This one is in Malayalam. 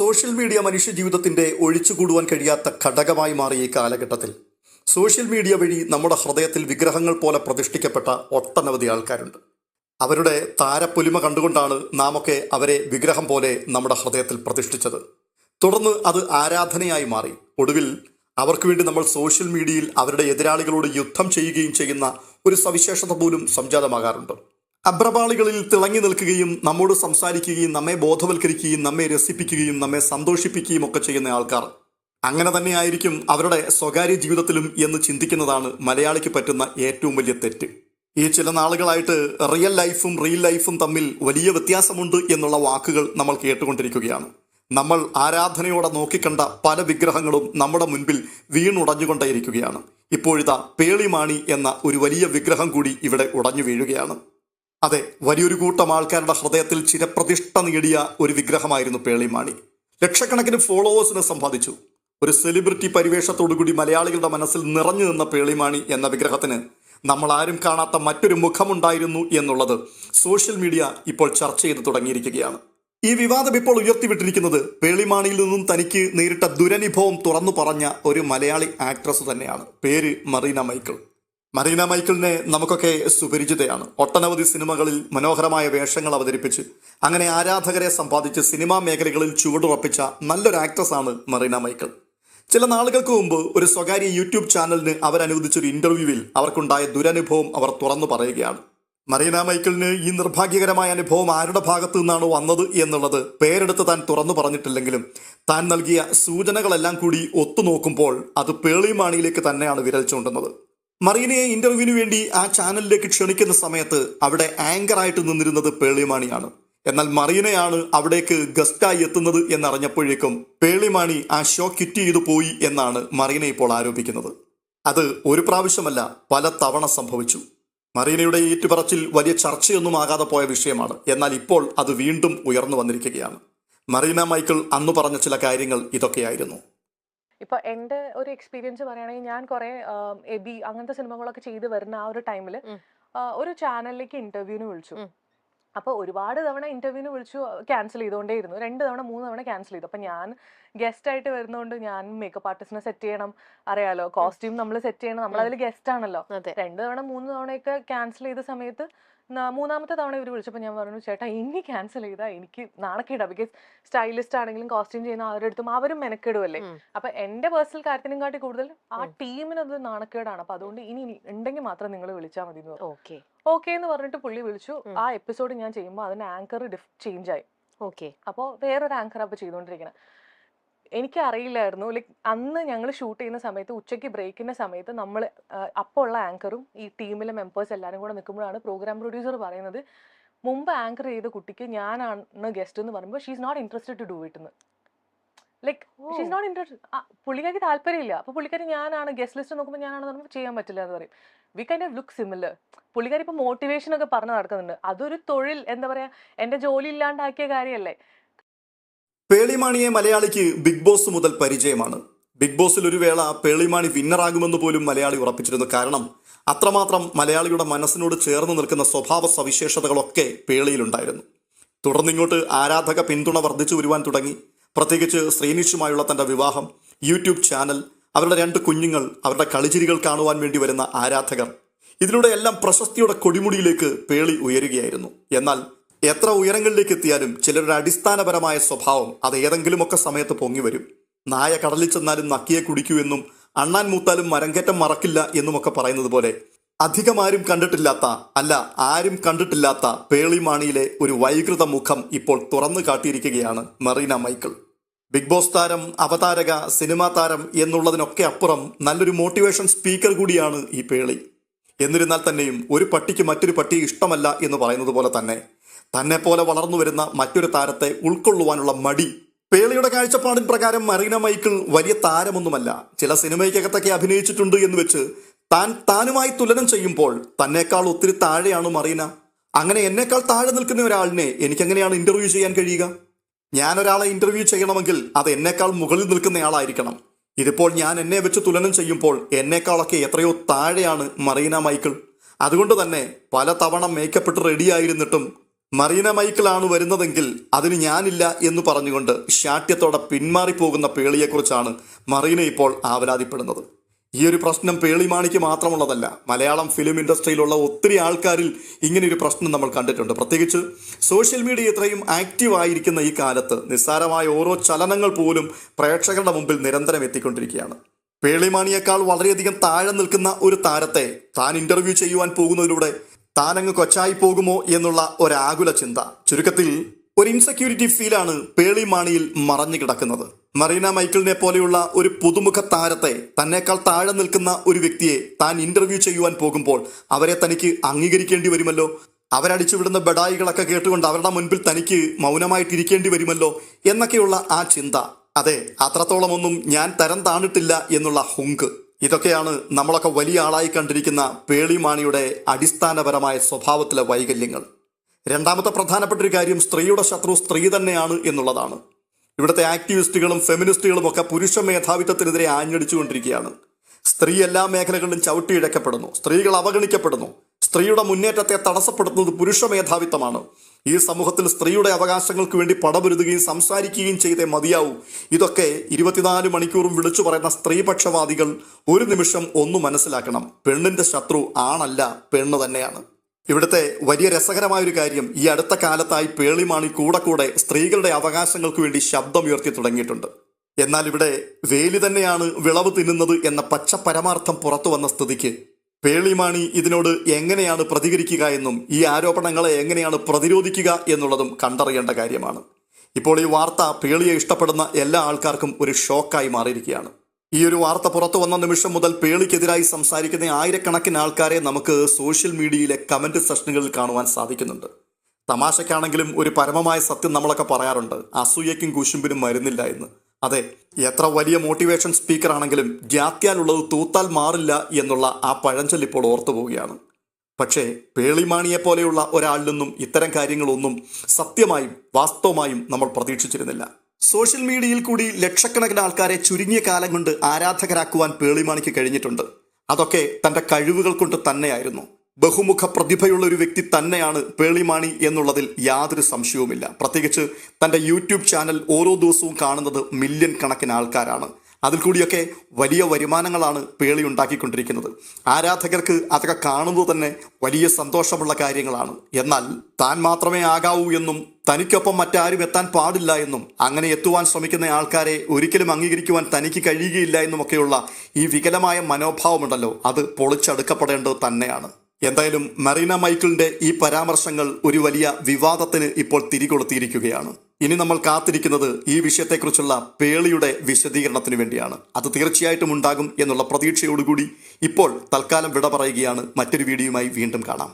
സോഷ്യൽ മീഡിയ മനുഷ്യ മനുഷ്യജീവിതത്തിന്റെ ഒഴിച്ചുകൂടുവാൻ കഴിയാത്ത ഘടകമായി മാറിയ ഈ കാലഘട്ടത്തിൽ. സോഷ്യൽ മീഡിയ വഴി നമ്മുടെ ഹൃദയത്തിൽ വിഗ്രഹങ്ങൾ പോലെ പ്രതിഷ്ഠിക്കപ്പെട്ട ഒട്ടനവധി ആൾക്കാരുണ്ട്. അവരുടെ താരപ്പൊലിമ കണ്ടുകൊണ്ടാണ് നാമൊക്കെ അവരെ വിഗ്രഹം പോലെ നമ്മുടെ ഹൃദയത്തിൽ പ്രതിഷ്ഠിച്ചത്. തുടർന്ന് അത് ആരാധനയായി മാറി. ഒടുവിൽ അവർക്ക് വേണ്ടി നമ്മൾ സോഷ്യൽ മീഡിയയിൽ അവരുടെ എതിരാളികളോട് യുദ്ധം ചെയ്യുകയും ചെയ്യുന്ന ഒരു സവിശേഷത പോലും സംജാതമാകാറുണ്ട്. അഭ്രപാളികളിൽ തിളങ്ങി നിൽക്കുകയും നമ്മോട് സംസാരിക്കുകയും നമ്മെ ബോധവൽക്കരിക്കുകയും നമ്മെ രസിപ്പിക്കുകയും നമ്മെ സന്തോഷിപ്പിക്കുകയും ഒക്കെ ചെയ്യുന്ന ആൾക്കാർ. അങ്ങനെ തന്നെയായിരിക്കും അവരുടെ സ്വകാര്യ ജീവിതത്തിലും എന്ന് ചിന്തിക്കുന്നതാണ് മലയാളിക്ക് പറ്റുന്ന ഏറ്റവും വലിയ തെറ്റ്. ഈ ചില നാളുകളായിട്ട് റിയൽ ലൈഫും റിയൽ ലൈഫും തമ്മിൽ വലിയ വ്യത്യാസമുണ്ട് എന്നുള്ള വാക്കുകൾ നമ്മൾ കേട്ടുകൊണ്ടിരിക്കുകയാണ്. നമ്മൾ ആരാധനയോടെ നോക്കിക്കണ്ട പല വിഗ്രഹങ്ങളും നമ്മുടെ മുൻപിൽ വീണുടഞ്ഞുകൊണ്ടേയിരിക്കുകയാണ്. ഇപ്പോഴിതാ പേളിമാണി എന്ന ഒരു വലിയ വിഗ്രഹം കൂടി ഇവിടെ ഉടഞ്ഞു വീഴുകയാണ്. അതെ വലിയൊരു കൂട്ടം ആൾക്കാരുടെ ഹൃദയത്തിൽ ചിരപ്രതിഷ്ഠ നേടിയ ഒരു വിഗ്രഹമായിരുന്നു പേളിമാണി. ലക്ഷക്കണക്കിന് ഫോളോവേഴ്സിനെ സമ്പാദിച്ചു ഒരു സെലിബ്രിറ്റി പരിവേഷത്തോടുകൂടി മലയാളികളുടെ മനസ്സിൽ നിറഞ്ഞു നിന്ന പേളിമാണി എന്ന വിഗ്രഹത്തിന് നമ്മൾ ആരും കാണാത്ത മറ്റൊരു മുഖമുണ്ടായിരുന്നു എന്നുള്ളത് സോഷ്യൽ മീഡിയ ഇപ്പോൾ ചർച്ച ചെയ്ത് തുടങ്ങിയിരിക്കുകയാണ്. ഈ വിവാദം ഇപ്പോൾ ഉയർത്തിവിട്ടിരിക്കുന്നത് പേളിമാണിയിൽ നിന്നും തനിക്ക് നേരിട്ട ദുരനുഭവം തുറന്നു പറഞ്ഞ ഒരു മലയാളി ആക്ട്രസ് തന്നെയാണ്. പേര് മറീന മൈക്കിൾ. മറീന മൈക്കിളിനെ നമുക്കൊക്കെ സുപരിചിതയാണ്. ഒട്ടനവധി സിനിമകളിൽ മനോഹരമായ വേഷങ്ങൾ അവതരിപ്പിച്ച് അങ്ങനെ ആരാധകരെ സമ്പാദിച്ച് സിനിമാ മേഖലകളിൽ ചുവടുറപ്പിച്ച നല്ലൊരു ആക്ട്രസ് ആണ് മറീന മൈക്കിൾ. ചില നാളുകൾക്ക് മുമ്പ് ഒരു സ്വകാര്യ യൂട്യൂബ് ചാനലിന് അവരനുവദിച്ചൊരു ഇന്റർവ്യൂവിൽ അവർക്കുണ്ടായ ദുരനുഭവം അവർ തുറന്നു പറയുകയാണ്. മറീന മൈക്കിളിന് ഈ നിർഭാഗ്യകരമായ അനുഭവം ആരുടെ ഭാഗത്തു നിന്നാണ് വന്നത് എന്നുള്ളത് പേരെടുത്ത് താൻ തുറന്നു പറഞ്ഞിട്ടില്ലെങ്കിലും താൻ നൽകിയ സൂചനകളെല്ലാം കൂടി ഒത്തുനോക്കുമ്പോൾ അത് പേളിമാണിയിലേക്ക് തന്നെയാണ് വിരൽ ചൂണ്ടുന്നത്. മറീനയെ ഇന്റർവ്യൂവിന് വേണ്ടി ആ ചാനലിലേക്ക് ക്ഷണിക്കുന്ന സമയത്ത് അവിടെ ആങ്കറായിട്ട് നിന്നിരുന്നത് പേളിമാണിയാണ്. എന്നാൽ മറീനയാണ് അവിടേക്ക് ഗസ്റ്റായി എത്തുന്നത് എന്നറിഞ്ഞപ്പോഴേക്കും പേളിമാണി ആ ഷോ ക്വിറ്റ് ചെയ്തു പോയി എന്നാണ് മറീന ഇപ്പോൾ ആരോപിക്കുന്നത്. അത് ഒരു പ്രാവശ്യമല്ല പല തവണ സംഭവിച്ചു. മറീനയുടെ ഏറ്റുപറച്ചിൽ വലിയ ചർച്ചയൊന്നും ആകാതെ പോയ വിഷയമാണ്. എന്നാൽ ഇപ്പോൾ അത് വീണ്ടും ഉയർന്നു വന്നിരിക്കുകയാണ്. മറീന മൈക്കിൾ അന്ന് പറഞ്ഞ ചില കാര്യങ്ങൾ ഇതൊക്കെയായിരുന്നു. ഇപ്പൊ എന്റെ ഒരു എക്സ്പീരിയൻസ് പറയുകയാണെങ്കിൽ ഞാൻ കുറെ എബി അങ്ങനത്തെ സിനിമകളൊക്കെ ചെയ്ത് വരുന്ന ആ ഒരു ടൈമിൽ ഒരു ചാനലിലേക്ക് ഇന്റർവ്യൂവിന് വിളിച്ചു. അപ്പോൾ അപ്പൊ ഒരുപാട് തവണ ഇന്റർവ്യൂവിന് വിളിച്ചു ക്യാൻസൽ ചെയ്തുകൊണ്ടേയിരുന്നു രണ്ട് തവണ മൂന്ന് തവണ ക്യാൻസൽ ചെയ്തു. അപ്പൊ ഞാൻ ഗസ്റ്റ് ആയിട്ട് വരുന്നതുകൊണ്ട് ഞാൻ മേക്കപ്പ് ആർട്ടിസ്റ്റിനെ സെറ്റ് ചെയ്യണം. അറിയാലോ കോസ്റ്റ്യൂം നമ്മൾ സെറ്റ് ചെയ്യണം. നമ്മൾ അതിൽ ഗസ്റ്റ് ആണല്ലോ രണ്ട് തവണ മൂന്ന് തവണയൊക്കെ ക്യാൻസൽ ചെയ്ത സമയത്ത് മൂന്നാമത്തെ തവണ ഇവർ വിളിച്ചപ്പോൾ ഞാൻ പറഞ്ഞു ചേട്ടാ ഇനി ക്യാൻസൽ ചെയ്താൽ എനിക്ക് നാണക്കേടാ. ബിക്കോസ് സ്റ്റൈലിസ്റ്റ് ആണെങ്കിലും കോസ്റ്റ്യൂം ചെയ്യുന്ന അവരുടെ അടുത്തും അവരും മെനക്കെടുമല്ലേ. അപ്പൊ എന്റെ പേഴ്സണൽ കാര്യത്തിനും കാട്ടി കൂടുതൽ ആ ടീമിനത് ടീമിന് അത് നാണക്കേടാണ്. അപ്പൊ അതുകൊണ്ട് ഇനി ഉണ്ടെങ്കിൽ മാത്രം നിങ്ങൾ വിളിച്ചാൽ മതി എന്ന് പറഞ്ഞു. ഓക്കെ ഓക്കെ എന്ന് പറഞ്ഞിട്ട് പുള്ളി വിളിച്ചു. ആ എപ്പിസോഡ് ഞാൻ ചെയ്യുമ്പോൾ അതിന് ആങ്കർ ചേഞ്ച് ആയി. ഓക്കെ അപ്പോൾ വേറൊരു ആങ്കർ അപ്പോൾ ചെയ്തുകൊണ്ടിരിക്കണം എനിക്ക് അറിയില്ലായിരുന്നു ലൈക്ക് അന്ന് ഞങ്ങൾ ഷൂട്ട് ചെയ്യുന്ന സമയത്ത് ഉച്ചയ്ക്ക് ബ്രേക്കിന്റെ സമയത്ത് നമ്മൾ അപ്പോൾ ഉള്ള ആങ്കറും ഈ ടീമിലെ മെമ്പേഴ്സ് എല്ലാവരും കൂടെ നിൽക്കുമ്പോഴാണ് പ്രോഗ്രാം പ്രൊഡ്യൂസർ പറയുന്നത് മുമ്പ് ആങ്കർ ചെയ്ത കുട്ടിക്ക് ഞാനാണ് ഗസ്റ്റ് എന്ന് പറയുമ്പോൾ she is not interested to do it എന്ന് ലൈക്ക് ഷീസ് നോട്ട് ഇൻട്രസ്റ്റഡ് പുള്ളിക്കാർക്ക് താല്പര്യമില്ല. അപ്പോൾ പുള്ളിക്കാരി ഞാനാണ് ഗസ്റ്റ് ലിസ്റ്റ് നോക്കുമ്പോൾ ഞാനാണെന്ന് പറയുമ്പോൾ ചെയ്യാൻ പറ്റില്ല എന്ന് പറയും. We kind of look similar പുള്ളിക്കാരി ഇപ്പോൾ മോട്ടിവേഷൻ ഒക്കെ പറഞ്ഞു നടക്കുന്നുണ്ട്. അതൊരു തൊഴിൽ എന്താ പറയുക എന്റെ ജോലി ഇല്ലാണ്ടാക്കിയ കാര്യമല്ലേ? പേളിമാണിയെ മലയാളിക്ക് ബിഗ് ബോസ് മുതൽ പരിചയമാണ്. ബിഗ് ബോസിൽ ഒരു വേള പേളിമാണി വിന്നറാകുമെന്ന് പോലും മലയാളി ഉറപ്പിച്ചിരുന്നു. കാരണം അത്രമാത്രം മലയാളിയുടെ മനസ്സിനോട് ചേർന്ന് നിൽക്കുന്ന സ്വഭാവ സവിശേഷതകളൊക്കെ പേളിയിലുണ്ടായിരുന്നു. തുടർന്നിങ്ങോട്ട് ആരാധക പിന്തുണ വർദ്ധിച്ചു വരുവാൻ തുടങ്ങി. പ്രത്യേകിച്ച് ശ്രീനിഷുമായുള്ള തന്റെ വിവാഹം യൂട്യൂബ് ചാനൽ അവരുടെ രണ്ട് കുഞ്ഞുങ്ങൾ അവരുടെ കളിചിരികൾ കാണുവാൻ വേണ്ടി വരുന്ന ആരാധകർ. ഇതിലൂടെ എല്ലാം പ്രശസ്തിയുടെ കൊടിമുടിയിലേക്ക് പേളി ഉയരുകയായിരുന്നു. എന്നാൽ എത്ര ഉയരങ്ങളിലേക്ക് എത്തിയാലും ചിലരുടെ അടിസ്ഥാനപരമായ സ്വഭാവം അത് ഏതെങ്കിലുമൊക്കെ സമയത്ത് പൊങ്ങി വരും. നായ കടലിൽ ചെന്നാലും നക്കിയെ കുടിക്കൂ എന്നും അണ്ണാൻ മൂത്താലും മരങ്കറ്റം മറക്കില്ല എന്നുമൊക്കെ പറയുന്നത് പോലെ അധികം ആരും കണ്ടിട്ടില്ലാത്ത അല്ല ആരും കണ്ടിട്ടില്ലാത്ത പേളിമാണിയിലെ ഒരു വൈകൃത മുഖം ഇപ്പോൾ തുറന്നു കാട്ടിയിരിക്കുകയാണ് മെറീന മൈക്കിൾ. ബിഗ് ബോസ് താരം അവതാരക സിനിമാ താരം എന്നുള്ളതിനൊക്കെ അപ്പുറം നല്ലൊരു മോട്ടിവേഷൻ സ്പീക്കർ കൂടിയാണ് ഈ പേളി. എന്നിരുന്നാൽ തന്നെയും ഒരു പട്ടിക്ക് മറ്റൊരു പട്ടിയെ ഇഷ്ടമല്ല എന്ന് പറയുന്നത് പോലെ തന്നെ തന്നെ പോലെ വളർന്നു വരുന്ന മറ്റൊരു താരത്തെ ഉൾക്കൊള്ളുവാനുള്ള മടി. പേളിയുടെ കാഴ്ചപ്പാടിൻ പ്രകാരം മറീന മൈക്കിൾ വലിയ താരമൊന്നുമല്ല. ചില സിനിമയ്ക്കകത്തൊക്കെ അഭിനയിച്ചിട്ടുണ്ട് എന്ന് വെച്ച് താൻ താനുമായി തുലനം ചെയ്യുമ്പോൾ തന്നെക്കാൾ ഒത്തിരി താഴെയാണ് മറീന? അങ്ങനെ എന്നേക്കാൾ താഴെ നിൽക്കുന്ന ഒരാളിനെ എനിക്കെങ്ങനെയാണ് ഇന്റർവ്യൂ ചെയ്യാൻ കഴിയുക? ഞാൻ ഒരാളെ ഇന്റർവ്യൂ ചെയ്യണമെങ്കിൽ അത് എന്നേക്കാൾ മുകളിൽ നിൽക്കുന്നയാളായിരിക്കണം. ഇതിപ്പോൾ ഞാൻ എന്നെ വെച്ച് തുലനം ചെയ്യുമ്പോൾ എന്നേക്കാളൊക്കെ എത്രയോ താഴെയാണ് മറീന മൈക്കിൾ. അതുകൊണ്ട് തന്നെ പല തവണ മേക്കപ്പെട്ട് റെഡിയായിരുന്നിട്ടും മറീന മൈക്കിളാണ് വരുന്നതെങ്കിൽ അതിന് ഞാനില്ല എന്ന് പറഞ്ഞുകൊണ്ട് ശാഠ്യത്തോടെ പിന്മാറിപ്പോകുന്ന പേളിയെക്കുറിച്ചാണ് മറീന ഇപ്പോൾ ആവലാതിപ്പെടുന്നത്. ഈ ഒരു പ്രശ്നം പേളിമാണിക്ക് മാത്രമുള്ളതല്ല മലയാളം ഫിലിം ഇൻഡസ്ട്രിയിലുള്ള ഒത്തിരി ആൾക്കാരിൽ ഇങ്ങനെയൊരു പ്രശ്നം നമ്മൾ കണ്ടിട്ടുണ്ട്. പ്രത്യേകിച്ച് സോഷ്യൽ മീഡിയ ഇത്രയും ആക്റ്റീവ് ആയിരിക്കുന്ന ഈ കാലത്ത് നിസ്സാരമായ ഓരോ ചലനങ്ങൾ പോലും പ്രേക്ഷകരുടെ മുമ്പിൽ നിരന്തരം എത്തിക്കൊണ്ടിരിക്കുകയാണ്. പേളിമാണിയേക്കാൾ വളരെയധികം താഴെ നിൽക്കുന്ന ഒരു താരത്തെ താൻ ഇന്റർവ്യൂ ചെയ്യുവാൻ പോകുന്നതിലൂടെ താനങ്ങ് കൊച്ചായി പോകുമോ എന്നുള്ള ഒരാകുല ചിന്ത. ചുരുക്കത്തിൽ ഒരു ഇൻസെക്യൂരിറ്റി ഫീലാണ് പേളിമാണിയിൽ മറഞ്ഞു കിടക്കുന്നത്. മറീന മൈക്കിളിനെ പോലെയുള്ള ഒരു പുതുമുഖ താരത്തെ തന്നെക്കാൾ താഴെ നിൽക്കുന്ന ഒരു വ്യക്തിയെ താൻ ഇന്റർവ്യൂ ചെയ്യുവാൻ പോകുമ്പോൾ അവരെ തനിക്ക് അംഗീകരിക്കേണ്ടി വരുമല്ലോ? അവരടിച്ചുവിടുന്ന ബഡായികളൊക്കെ കേട്ടുകൊണ്ട് അവരുടെ മുൻപിൽ തനിക്ക് മൗനമായിട്ടിരിക്കേണ്ടി വരുമല്ലോ എന്നൊക്കെയുള്ള ആ ചിന്ത. അതെ അത്രത്തോളമൊന്നും ഞാൻ തരം താണിട്ടില്ല എന്നുള്ള ഹുങ്ക്. ഇതൊക്കെയാണ് നമ്മളൊക്കെ വലിയ ആളായി കണ്ടിരിക്കുന്ന പേളിമാണിയുടെ അടിസ്ഥാനപരമായ സ്വഭാവത്തിലെ വൈകല്യങ്ങൾ. രണ്ടാമത്തെ പ്രധാനപ്പെട്ട ഒരു കാര്യം സ്ത്രീയുടെ ശത്രു സ്ത്രീ തന്നെയാണ് എന്നുള്ളതാണ്. ഇവിടുത്തെ ആക്ടിവിസ്റ്റുകളും ഫെമിനിസ്റ്റുകളും ഒക്കെ പുരുഷ മേധാവിത്വത്തിനെതിരെ ആഞ്ഞടിച്ചുകൊണ്ടിരിക്കുകയാണ്. സ്ത്രീ എല്ലാ മേഖലകളിലും ചവിട്ടിയിഴക്കപ്പെടുന്നു സ്ത്രീകൾ അവഗണിക്കപ്പെടുന്നു. സ്ത്രീയുടെ മുന്നേറ്റത്തെ തടസ്സപ്പെടുത്തുന്നത് പുരുഷ മേധാവിത്വമാണ്. ഈ സമൂഹത്തിൽ സ്ത്രീയുടെ അവകാശങ്ങൾക്ക് വേണ്ടി പടപൊരുതുകയും സംസാരിക്കുകയും ചെയ്തേ മതിയാവൂ. ഇതൊക്കെ ഇരുപത്തിനാല് മണിക്കൂറും വിളിച്ചു പറയുന്ന സ്ത്രീപക്ഷവാദികൾ ഒരു നിമിഷം ഒന്ന് മനസ്സിലാക്കണം. പെണ്ണിന്റെ ശത്രു ആണല്ല പെണ്ണ് തന്നെയാണ്. ഇവിടുത്തെ വലിയ രസകരമായ ഒരു കാര്യം ഈ അടുത്ത കാലത്തായി പേളിമാണി കൂടെ കൂടെ സ്ത്രീകളുടെ അവകാശങ്ങൾക്ക് വേണ്ടി ശബ്ദമുയർത്തി തുടങ്ങിയിട്ടുണ്ട്. എന്നാൽ ഇവിടെ വേലി തന്നെയാണ് വിളവ് തിന്നുന്നത് എന്ന പച്ച പരമാർത്ഥം പുറത്തു വന്ന സ്ഥിതിക്ക് പേളിമാണി ഇതിനോട് എങ്ങനെയാണ് പ്രതികരിക്കുക എന്നും ഈ ആരോപണങ്ങളെ എങ്ങനെയാണ് പ്രതിരോധിക്കുക എന്നുള്ളതും കണ്ടറിയേണ്ട കാര്യമാണ്. ഇപ്പോൾ ഈ വാർത്ത പേളിയെ ഇഷ്ടപ്പെടുന്ന എല്ലാ ആൾക്കാർക്കും ഒരു ഷോക്കായി മാറിയിരിക്കുകയാണ്. ഈ ഒരു വാർത്ത പുറത്തു വന്ന നിമിഷം മുതൽ പേളിക്കെതിരായി സംസാരിക്കുന്ന ആയിരക്കണക്കിന് ആൾക്കാരെ നമുക്ക് സോഷ്യൽ മീഡിയയിലെ കമന്റ് സെഷനുകളിൽ കാണുവാൻ സാധിക്കുന്നുണ്ട്. തമാശക്കാണെങ്കിലും ഒരു പരമമായ സത്യം നമ്മളൊക്കെ പറയാറുണ്ട്. അസൂയയ്ക്കും കുശുമ്പിനും മരുന്നില്ല എന്ന്. അതെ എത്ര വലിയ മോട്ടിവേഷൻ സ്പീക്കർ ആണെങ്കിലും ജാത്യാലുള്ളത് തൂത്താൽ മാറില്ല എന്നുള്ള ആ പഴഞ്ചൊല്ല് ഇപ്പോൾ ഓർത്തു പോവുകയാണ്. പക്ഷേ പേളിമാണിയെ പോലെയുള്ള ഒരാളിൽ നിന്നും ഇത്തരം കാര്യങ്ങളൊന്നും സത്യമായും വാസ്തവമായും നമ്മൾ പ്രതീക്ഷിച്ചിരുന്നില്ല. സോഷ്യൽ മീഡിയയിൽ കൂടി ലക്ഷക്കണക്കിന് ആൾക്കാരെ ചുരുങ്ങിയ കാലം കൊണ്ട് ആരാധകരാക്കുവാൻ പേളിമാണിക്ക് കഴിഞ്ഞിട്ടുണ്ട്. അതൊക്കെ തന്റെ കഴിവുകൾ കൊണ്ട് തന്നെയായിരുന്നു. ബഹുമുഖ പ്രതിഭയുള്ള ഒരു വ്യക്തി തന്നെയാണ് പേളിമാണി എന്നുള്ളതിൽ യാതൊരു സംശയവുമില്ല. പ്രത്യേകിച്ച് തന്റെ യൂട്യൂബ് ചാനൽ ഓരോ ദിവസവും കാണുന്നത് മില്യൺ കണക്കിന് ആൾക്കാരാണ്. അതിൽ കൂടിയൊക്കെ വലിയ വരുമാനങ്ങളാണ് പേളി ഉണ്ടാക്കിക്കൊണ്ടിരിക്കുന്നത്. ആരാധകർക്ക് അതൊക്കെ കാണുന്നത് തന്നെ വലിയ സന്തോഷമുള്ള കാര്യങ്ങളാണ്. എന്നാൽ താൻ മാത്രമേ ആകാവൂ എന്നും തനിക്കൊപ്പം മറ്റാരും എത്താൻ പാടില്ല എന്നും അങ്ങനെ എത്തുവാൻ ശ്രമിക്കുന്ന ആൾക്കാരെ ഒരിക്കലും അംഗീകരിക്കുവാൻ തനിക്ക് കഴിയുകയില്ല എന്നുമൊക്കെയുള്ള ഈ വികലമായ മനോഭാവമുണ്ടല്ലോ. അത് പൊളിച്ചടുക്കപ്പെടേണ്ടത് തന്നെയാണ്. എന്തായാലും മറീന മൈക്കിളിന്റെ ഈ പരാമർശങ്ങൾ ഒരു വലിയ വിവാദത്തിന് ഇപ്പോൾ തിരികൊളുത്തിയിരിക്കുകയാണ്. ഇനി നമ്മൾ കാത്തിരിക്കുന്നത് ഈ വിഷയത്തെക്കുറിച്ചുള്ള പേളിയുടെ വിശദീകരണത്തിന് വേണ്ടിയാണ്. അത് തീർച്ചയായിട്ടും ഉണ്ടാകും എന്നുള്ള പ്രതീക്ഷയോടുകൂടി ഇപ്പോൾ തൽക്കാലം വിട പറയുകയാണ്. മറ്റൊരു വീഡിയോയുമായി വീണ്ടും കാണാം.